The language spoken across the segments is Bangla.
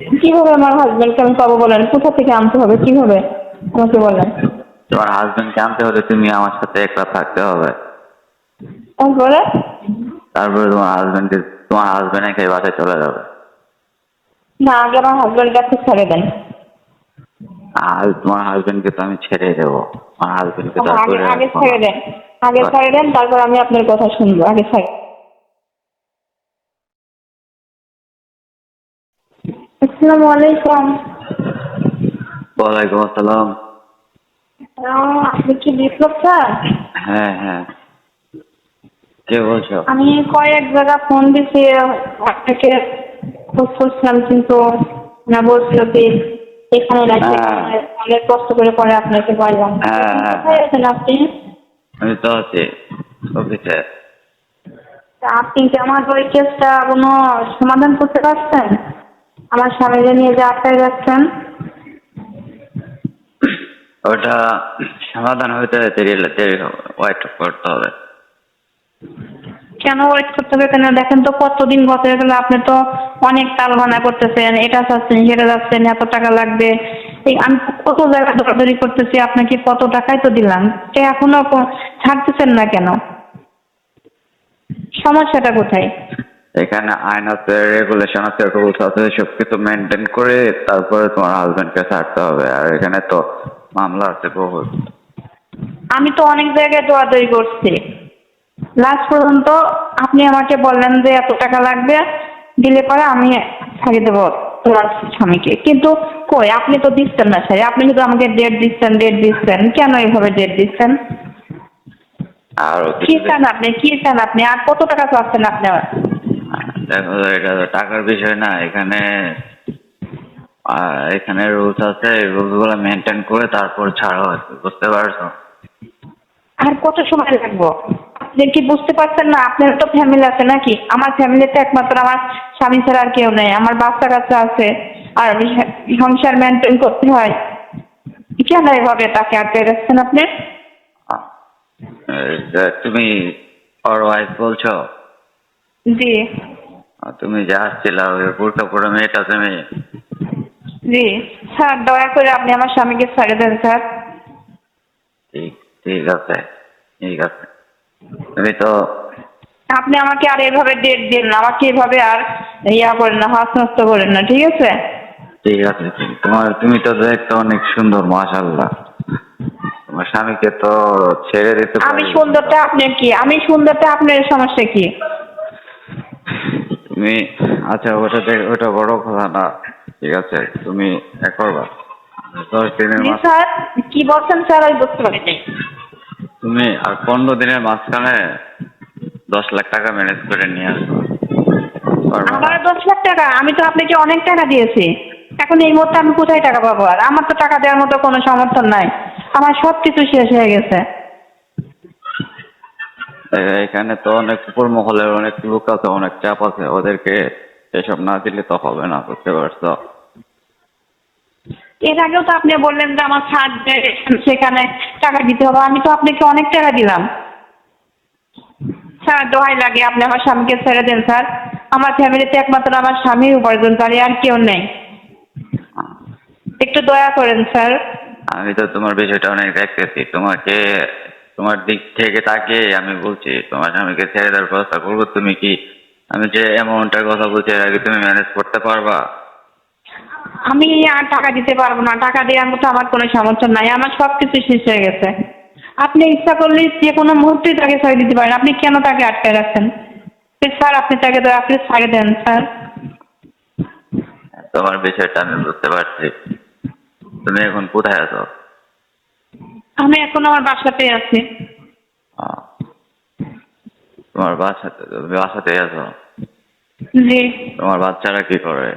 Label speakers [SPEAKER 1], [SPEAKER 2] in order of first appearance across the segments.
[SPEAKER 1] কীভাবে আমার হাজবেন্ডকে আমি পাবো বলেন? কোথা থেকে আনতে হবে? কীভাবে? আমাকে বলেন।
[SPEAKER 2] তোমার হাজবেন্ডকে আনতে হলে তুমি আমার সাথে একলা থাকতে হবে।
[SPEAKER 1] তারপরে?
[SPEAKER 2] তারপরে তোমার হাজবেন্ডকে তোমার হাজবেন্ড একাই বাসায় চলে যাবে।
[SPEAKER 1] না আগে আমার হাজবেন্ডের কাছে ছেড়ে দেন।
[SPEAKER 2] আর তোমার হাজবেন্ডকে তো আমি ছেড়ে দেবো। আমার হাজবেন্ডকে
[SPEAKER 1] আগে ছেড়ে দেন। আগে ছেড়ে দেন তারপর আমি আপনার কথা শুনব। আগে ছেড়ে আসসালামু আলাইকুম।
[SPEAKER 2] ওয়ালাইকুম আসসালাম।
[SPEAKER 1] আপনি কি বিপ্লব স্যার?
[SPEAKER 2] হ্যাঁ হ্যাঁ। কে বলছো?
[SPEAKER 1] আমি কয়েক জায়গা ফোন দিছি আপনাকে খোঁজ করছিলাম কিন্তু না বলছিল কি এখানে
[SPEAKER 2] হ্যাঁ।
[SPEAKER 1] অনেক কষ্ট করে পরে আপনাকে পাইলাম।
[SPEAKER 2] হ্যাঁ, হ্যাঁ,
[SPEAKER 1] কোথায় আছেন আপনি?
[SPEAKER 2] আমি তো আছি অফিসে।
[SPEAKER 1] আপনি কি আমার ওই কেসটা কোনো সমাধান করতে পারছেন? আমার স্বামীকে নিয়ে যে আটকায় যাচ্ছেন?
[SPEAKER 2] ওটা সমাধান হইতে দেরি দেরি ওয়েট করতে হবে।
[SPEAKER 1] কেন ওয়েট করতে হবে কেন? দেখেন তো কতদিন গত হয়ে গেল আপনি তো অনেক তালবানা করতেছেন এটা চাচ্ছেন সেটা যাচ্ছেন এত টাকা লাগবে। এই আমি কত জায়গায় দৌড়াদৌড়ি করতেছি আপনাকে কত টাকাই তো দিলাম। এখনও ছাড়তেছেন না কেন? সমস্যাটা কোথায়?
[SPEAKER 2] এখানে আইন আছে রেগুলেশন আছে রুলস আছে সব কিছু মেনটেন করে তারপরে তোমার হাজবেন্ডকে ছাড়তে হবে। আর এখানে তো মামলা আছে বহুত।
[SPEAKER 1] আমি তো অনেক জায়গায় দৌড়াদৌড়ি করছি। লাস্ট পর্যন্ত আপনি আমাকে বললেন যে এত টাকা লাগবে দিলে পরে আমি ছাড়িয়ে দেবো তোমার স্বামীকে। কিন্তু কই আপনি তো দিচ্ছেন না স্যার। আপনি কিন্তু আমাকে ডেট দিচ্ছেন ডেট দিচ্ছেন। কেন এইভাবে ডেট দিচ্ছেন?
[SPEAKER 2] আর
[SPEAKER 1] কি চান আপনি? কি চান আপনি? আর কত টাকা চাচ্ছেন আপনি?
[SPEAKER 2] দেখো এটা তো টাকার বিষয় না এখানে এখানে রুলস আছে রুলসগুলো মেনটেন করে তারপর ছাড়া হয়েছে বুঝতে পারছ?
[SPEAKER 1] আর কত সময় লাগবো? আপনি কি বুঝতে পারছেন না? আপনার তো ফ্যামিলি আছে নাকি? আমার ফ্যামিলিতে একমাত্র আমার স্বামী ছাড়া আর কেউ নেই। আমার বাচ্চা কাচ্চা আছে। আর আমি সংসার মেনটেন করতে হয়। কেন এভাবে তাকে আটকে রাখছেন আপনি?
[SPEAKER 2] তুমি ওর ওয়াইফ বলছো?
[SPEAKER 1] জি।
[SPEAKER 2] তুমি যা আসছিল ওই পুরো মেয়েটা তুমি।
[SPEAKER 1] জি স্যার দয়া করে আপনি আমার স্বামীকে ছেড়ে দেন স্যার।
[SPEAKER 2] ঠিক ঠিক আছে ঠিক আছে। তুমি তো
[SPEAKER 1] আপনি আমাকে আর এভাবে ডেট দিন না আমাকে এভাবে আর ইয়া করেন না হাস নষ্ট করেন না ঠিক আছে?
[SPEAKER 2] ঠিক আছে তোমার তুমি তো দেখতে অনেক সুন্দর মাশাল্লাহ তোমার স্বামীকে তো ছেড়ে দিতে
[SPEAKER 1] আমি সুন্দরটা আপনার কি? আমি সুন্দরটা আপনার সমস্যা কি?
[SPEAKER 2] তুমি আচ্ছা ওটা দেখ- ওটা বড় কথা না ঠিক আছে তুমি এক করবা। দশ দিনের
[SPEAKER 1] জি
[SPEAKER 2] মাঝ
[SPEAKER 1] স্যার কি বলছেন স্যার আমি বুঝতে পারিনি
[SPEAKER 2] তুমি আর পনেরো দিনের মাঝখানে দশ লাখ টাকা ম্যানেজ করে নিয়ে আসব পারবা না?
[SPEAKER 1] আমার দশ লাখ টাকা আমি তো আপনাকে অনেক টাকা দিয়েছি। এখন এই মুহূর্তে আমি কোথায় টাকা পাবো? আর আমার তো টাকা দেওয়ার মতো কোনো সমর্থন নাই। আমার সব কিছু শেষ হয়ে গেছে।
[SPEAKER 2] এখানে তো অনেক উপর মহলের অনেক লোক আছে অনেক চাপ আছে। ওদেরকে এসব না দিলে তো হবে না বুঝতে পারছ?
[SPEAKER 1] এর আগেও তো আপনি বললেন যে আমার ছাড় সেখানে টাকা দিতে হবে আমি তো আপনাকে অনেক টাকা দিলাম। স্যার দোহাই লাগে আপনি আমার স্বামীকে ছেড়ে দেন স্যার। আমার ফ্যামিলিতে একমাত্র আমার স্বামীর উপার্জনকারী আর কেউ নেই। একটু দয়া করেন স্যার।
[SPEAKER 2] আমি তো তোমার বিষয়টা অনেক দেখতেছি। তোমাকে তোমার দিক থেকে তাকে আমি বলছি তোমার স্বামীকে ছেড়ে দেওয়ার ব্যবস্থা করব তুমি কি আমি যে অ্যামাউন্টের কথা বলছি এর আগে তুমি ম্যানেজ করতে পারবা?
[SPEAKER 1] আমি আর টাকা দিতে পারব না টাকা দেওয়ার মতো আমার কোনো সামর্থ্য নাই আমার সব কিছু শেষ হয়ে গেছে। আপনি ইচ্ছা করলে যে কোনো মুহূর্তেই তাকে ছেড়ে দিতে পারেন আপনি কেন তাকে আটকে রাখছেন? স্যার আপনি তাকে দয়া করে দেন স্যার।
[SPEAKER 2] তোমার বিষয়টা আমি বুঝতে পারছি। তুমি এখন কোথায় আছো?
[SPEAKER 1] আমি এখন আমার বাসাতেই আছি।
[SPEAKER 2] তোমার বাসাতে তুমি বাসাতেই আছো?
[SPEAKER 1] জি।
[SPEAKER 2] তোমার বাচ্চারা কি করে?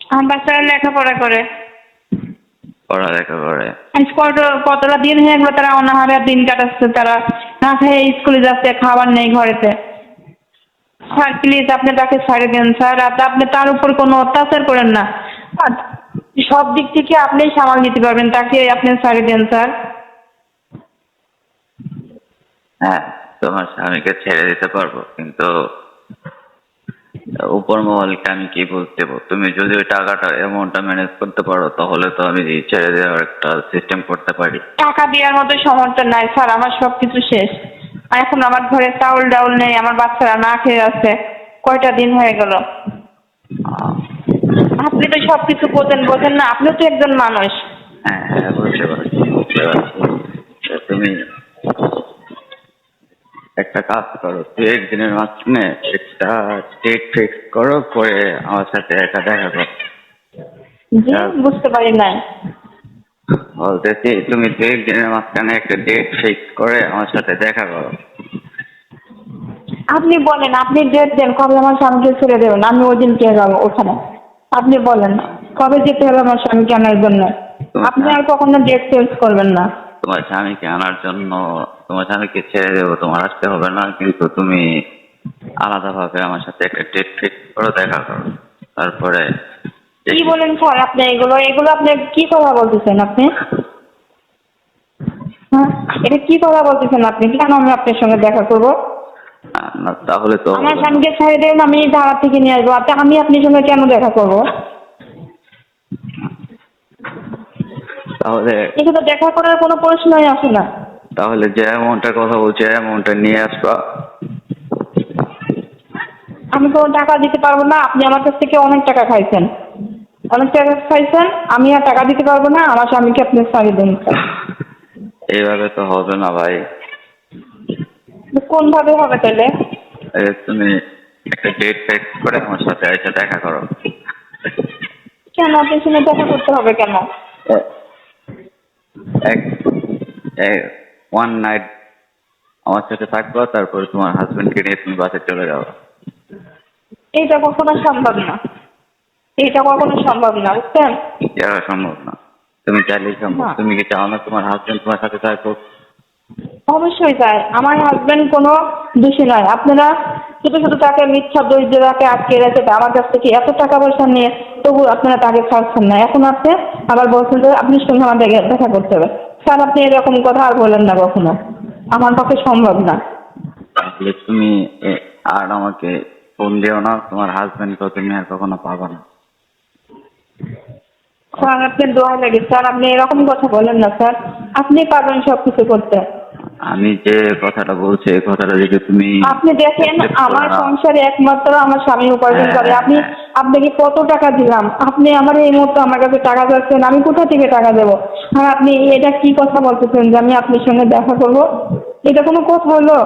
[SPEAKER 1] আমার বাচ্চারা লেখাপড়া করে।
[SPEAKER 2] পড়ালেখা করে?
[SPEAKER 1] কত কতটা দিন হয়ে গেলো তারা অনাহারে দিন কাটাচ্ছে তারা না খেয়ে স্কুলে যাচ্ছে খাবার নেই ঘরেতে। স্যার প্লিজ আপনি তাকে ছাড়ে দেন স্যার আপনি তার উপর কোনো অত্যাচার করেন না। সব দিক থেকে আপনি সামাল দিতে পারবেন। তাকে আপনি ছাড়ে দেন স্যার
[SPEAKER 2] হ্যাঁ তোমার স্বামীকে ছেড়ে দিতে পারব কিন্তু উপর মহলকে আমি কি বলতে? তুমি যদি ওই টাকাটা অ্যামাউন্টটা ম্যানেজ করতে পারো তাহলে তো আমি ছেড়ে দেওয়ার একটা সিস্টেম করতে পারি।
[SPEAKER 1] টাকা দেওয়ার মতো সামর্থ্য নাই স্যার আমার সব কিছু শেষ। আর এখন আমার ঘরে চাউল ডাউল নেই আমার বাচ্চারা না খেয়ে আছে। কয়টা দিন হয়ে গেল? আপনি তো সব কিছু বোঝেন বোঝেন না আপনিও তো একজন মানুষ।
[SPEAKER 2] হ্যাঁ হ্যাঁ বুঝতে পারছি বুঝতে পারছি তো তুমি একটা কাজ করো দু একদিনের মাঝখানে একটা ডেট ফিক্স করো করে আমার সাথে একটা দেখা করো।
[SPEAKER 1] জি বুঝতে পারি নাই।
[SPEAKER 2] বলতেছি তুমি দু একদিনের মাঝখানে একটা ডেট ফিক্স করে আমার সাথে দেখা করো।
[SPEAKER 1] আপনি বলেন আপনি ডেট দেন কবে আমার স্বামীকে ছেড়ে দেবেন? আমি ওই দিন কে যাব ওখানে। আপনি বলেন কবে যেতে হবে আমার স্বামীকে আনার জন্য? আপনি আর কখনো ডেট চেঞ্জ করবেন না।
[SPEAKER 2] তোমার স্বামীকে আনার জন্য তোমার স্বামীকে ছেড়ে দেবো তোমার আসতে হবে না কিন্তু তুমি আলাদাভাবে আমার সাথে একটা ডেট ফিক্স করে দেখা করো। তারপরে
[SPEAKER 1] কি বলেন স্যার আপনি এগুলো? এগুলো আপনি কি কথা বলতেছেন আপনি? হ্যাঁ? এটা কি কথা বলতেছেন আপনি? কেন আমি আপনার সঙ্গে দেখা করব?
[SPEAKER 2] না তাহলে তো
[SPEAKER 1] আমার স্বামীকে ছেড়ে দেন আমি ধারা থেকে নিয়ে আসব। আপনি আমি আপনার সঙ্গে কেন দেখা করব?
[SPEAKER 2] তাহলে
[SPEAKER 1] এখানে দেখা করার কোনো প্রশ্নই আসে না।
[SPEAKER 2] তাহলে যে অ্যামাউন্টের কথা বলছি অ্যামাউন্টটা নিয়ে আসবা।
[SPEAKER 1] আমি কোনো টাকা দিতে পারব না আপনি আমার কাছ থেকে অনেক টাকা খাইছেন। অনেক টাকা খাইছেন আমি আর টাকা দিতে পারব না আমার স্বামীকে আপনি ছাড়িয়ে দিন।
[SPEAKER 2] এইভাবে তো হবে না ভাই।
[SPEAKER 1] কোন ভাবে হবে তাহলে?
[SPEAKER 2] তুমি একটা ডেট ফিক্স করে আমার সাথে এসে দেখা করো।
[SPEAKER 1] কেন? আপনার সঙ্গে দেখা করতে হবে কেন?
[SPEAKER 2] এক ওয়ান নাইট আমার সাথে থাকব তারপরে তোমার হাজবেন্ডকে নিয়ে তুমি বাসে চলে যাও।
[SPEAKER 1] এইটা কখনো সম্ভব না। এইটা কখনো সম্ভব না বুঝছেন?
[SPEAKER 2] এটা সম্ভব না। তুমি চাইলেই সম্ভব। তুমি কি চাও না তোমার হাজবেন্ড তোমার সাথে থাকুক?
[SPEAKER 1] অবশ্যই স্যার আমার হাজবেন্ড কোনো দোষী নয়। আপনারা শুধু শুধু তাকে মিথ্যা দোষ দিয়ে তাকে আটকে রেখে আমার কাছ থেকে এত টাকা পয়সা নিয়ে তবু আপনারা তাকে ছাড়ছেন না। এখন আপনি আবার বলছেন যে আপনার সঙ্গে আমাদের দেখা করতে হবে। স্যার আপনি এরকম কথা আর বলেন না কখনো। আমার পক্ষে সম্ভব না।
[SPEAKER 2] তাহলে তুমি এ, আর আমাকে ফোন দিও না তোমার হাজবেন্ডকে তুমি আর কখনো পাবা না।
[SPEAKER 1] স্যার আপনি দোয়া লাগে। স্যার আপনি এরকম কথা বলেন না স্যার। আপনি পারবেন সব কিছু করতে।
[SPEAKER 2] আমি যে কথাটা বলছি এই কথাটা যদি তুমি
[SPEAKER 1] আপনি দেখেন আমার সংসারে একমাত্র আমার স্বামী উপার্জন
[SPEAKER 2] হ্যাঁ,
[SPEAKER 1] করে। আপনি
[SPEAKER 2] হ্যাঁ।
[SPEAKER 1] আপনাকে কত টাকা দিলাম? আপনি আমার এই মুহূর্তে আমার কাছে টাকা চাচ্ছেন আমি কোথা থেকে টাকা দেবো? আর আপনি এটা কি কথা বলতেছেন যে আমি আপনার সঙ্গে দেখা করব? এটা কোনো কথা হলো?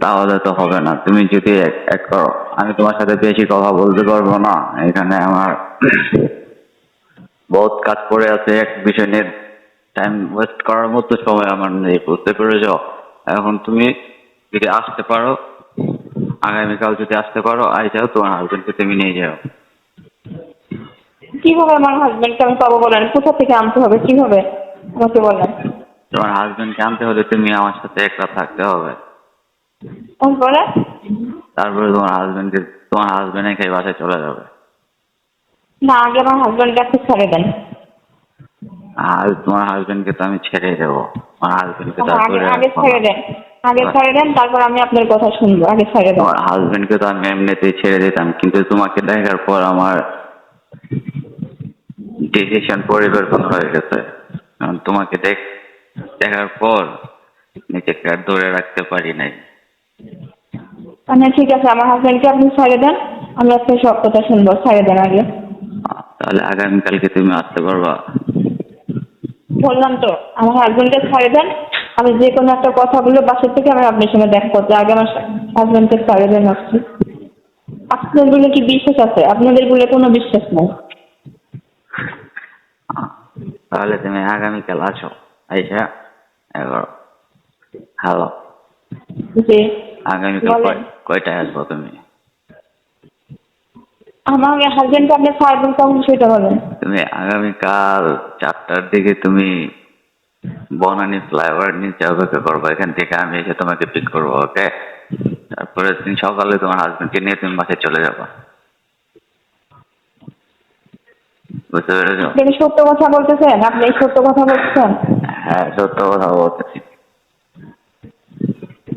[SPEAKER 2] তাহলে তো হবে না। তুমি যদি এক এক করো। আমি তোমার সাথে বেশি কথা বলতে পারব না। এখানে আমার বহুত কাজ পড়ে আছে। এক বিষয় নিয়ে টাইম ওয়েস্ট করার মতো সময় আমার নেই বুঝতে পেরেছ। এখন তুমি যদি আসতে পারো আগামীকাল যদি আসতে পারো আই যাও তোমার হাজবেন্ডকে তুমি নিয়ে যাও।
[SPEAKER 1] কীভাবে আমার হাজবেন্ডকে আমি পাবো বলেন? কোথা থেকে আনতে হবে? কীভাবে? আমাকে বলেন।
[SPEAKER 2] তোমার হাজবেন্ডকে আনতে হলে তুমি আমার সাথে একটা থাকতে হবে।
[SPEAKER 1] তারপরে?
[SPEAKER 2] তারপরে তোমার হাজবেন্ডকে তোমার হাজবেন্ড একাই বাসায় চলে যাবে।
[SPEAKER 1] না আগে আমার হাজবেন্ডকে ছেড়ে দেন।
[SPEAKER 2] আর তোমার হাজবেন্ডকে তো আমি ছেড়ে দেবো। আমার হাজবেন্ডকে তারপরে
[SPEAKER 1] আগে ছেড়ে দেন। আগে ছেড়ে দেন তারপর আমি আপনার কথা শুনব। আগে ছেড়ে দেন।
[SPEAKER 2] তোমার হাজবেন্ডকে তো আমি এমনিতেই ছেড়ে দিতাম কিন্তু তোমাকে দেখার পর আমার ডিসিশন পরিবর্তন হয়ে গেছে। কারণ তোমাকে দেখ দেখার পর নিজেকে আর ধরে রাখতে পারি নাই।
[SPEAKER 1] মানে ঠিক আছে। আমার হাজবেন্ডকে আপনি ছেড়ে দেন। আমি আপনার সব কথা শুনব। ছেড়ে দেন আগে।
[SPEAKER 2] আহ, তাহলে আগামীকালকে তুমি আসতে পারবা।
[SPEAKER 1] বললাম তো আমার হাজবেন্ডকে ছেড়ে দেন। আমি যে কোনো একটা কথা বলে বাসা থেকে আমি আপনার সঙ্গে দেখা করতে আগে আমার হাজবেন্ডকে ছেড়ে দেন আসছি আপনাদের বলে কি বিশ্বাস আছে? আপনাদের বলে কোনো বিশ্বাস নেই?
[SPEAKER 2] তাহলে তুমি আগামীকাল আসো আইসা এগারো হ্যালো আগামীকাল
[SPEAKER 1] বলেন।
[SPEAKER 2] কয়টায় আসব তুমি?
[SPEAKER 1] আমার হাজবেন্ডকে আপনি দেন কখন সেটা বলেন।
[SPEAKER 2] তুমি আগামীকাল চারটার দিকে তুমি বনানী ফ্লাইওভার নিচে অপেক্ষা করব এখান থেকে আমি এসে তোমাকে পিক করব ওকে তারপরে তুমি সকালে তোমার হাজবেন্ডকে নিয়ে তুমি বাসায় চলে যাব। বুঝতে পেরেছ?
[SPEAKER 1] সত্য কথা বলতেছেন? আপনি সত্য কথা বলতেছেন?
[SPEAKER 2] হ্যাঁ সত্য কথা বলতেছি।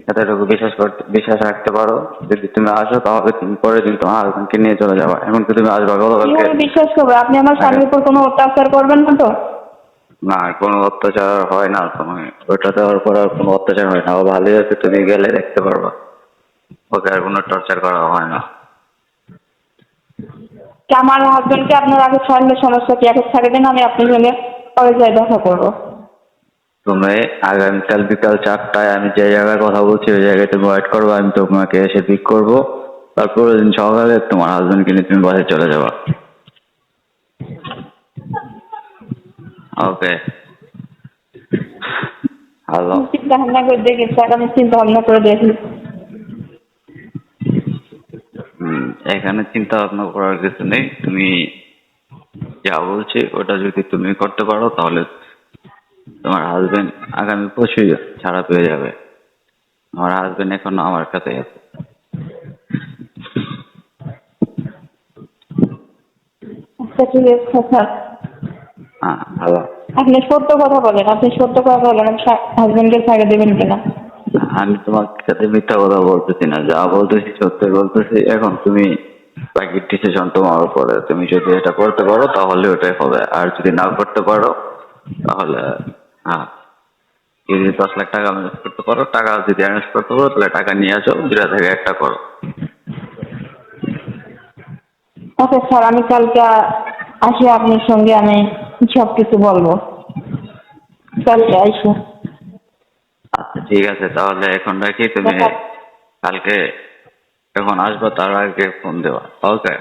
[SPEAKER 2] এটুকু বিশ্বাস করতে বিশ্বাস রাখতে পারো। যদি তুমি আসো তাহলে তুমি পরের দিন তোমার হাজবেন্ডকে নিয়ে চলে যাবা। এমনকি তুমি আসবা গতকালকে।
[SPEAKER 1] কীভাবে বিশ্বাস করব? আপনি আমার স্বামীর উপর কোনো অত্যাচার করবেন না তো?
[SPEAKER 2] না কোনো অত্যাচার হয় না। তুমি ওইটা দেওয়ার পর আর কোনো অত্যাচার হয় না। ও ভালোই আছে তুমি গেলে দেখতে পারবা। ওকে আর কোনো টর্চার করা হয় না।
[SPEAKER 1] কি আমার হাজবেন্ডকে আপনার আগে ছাড়লে সমস্যা কি আগে ছাড়ে দেন? আমি আপনার সঙ্গে পরে যাই দেখা করব।
[SPEAKER 2] তুমি আগামীকাল বিকাল চারটায় আমি যে জায়গায় কথা বলছি ওই জায়গায় তুমি ওয়েট করব আমি তোমাকে এসে পিক করব। তারপর দিন সকালে তোমার হাজবেন্ডকে নিয়ে তুমি বাসায় চলে যাবা। ওকে হ্যালো
[SPEAKER 1] চিন্তা ভাবনা করে দেখি স্যার আমি চিন্তা ভাবনা করে দেখি।
[SPEAKER 2] হুম, এখানে চিন্তা ভাবনা করার কিছু নেই। তুমি যা বলছি ওটা যদি তুমি করতে পারো তাহলে তোমার হাজবেন্ড আগামী পরশু ছাড়া পেয়ে যাবে। আমার হাজবেন্ড এখনও আমার কাছে আছে।
[SPEAKER 1] আচ্ছা ঠিক আছে স্যার
[SPEAKER 2] হ্যাঁ
[SPEAKER 1] আপনি সত্য কথা বলেন আপনি সত্য কথা বলেন হাজবেন্ডকে ছাড়ে দেবেন কিনা?
[SPEAKER 2] আমি তোমার সাথে মিথ্যা কথা বলতেছি না যা বলতেছি সত্যি বলতেছি এখন তুমি বাকি ডিসিশন তোমার উপরে। তুমি যদি এটা করতে পারো তাহলে ওটাই হবে। আর যদি না করতে পারো তাহলে হ্যাঁ। যদি দশ লাখ টাকা ম্যানেজ করতে পারো টাকা যদি অ্যারেঞ্জ করতে পারো তাহলে টাকা নিয়ে আসো দুটা থেকে একটা করো।
[SPEAKER 1] ওকে স্যার আমি কালকে আসি আপনার সঙ্গে আমি সব কিছু বলব। কালকে আসি।
[SPEAKER 2] আচ্ছা ঠিক আছে তাহলে এখন রাখি তুমি কালকে যখন আসবে তার আগে ফোন দেওয়া ওকে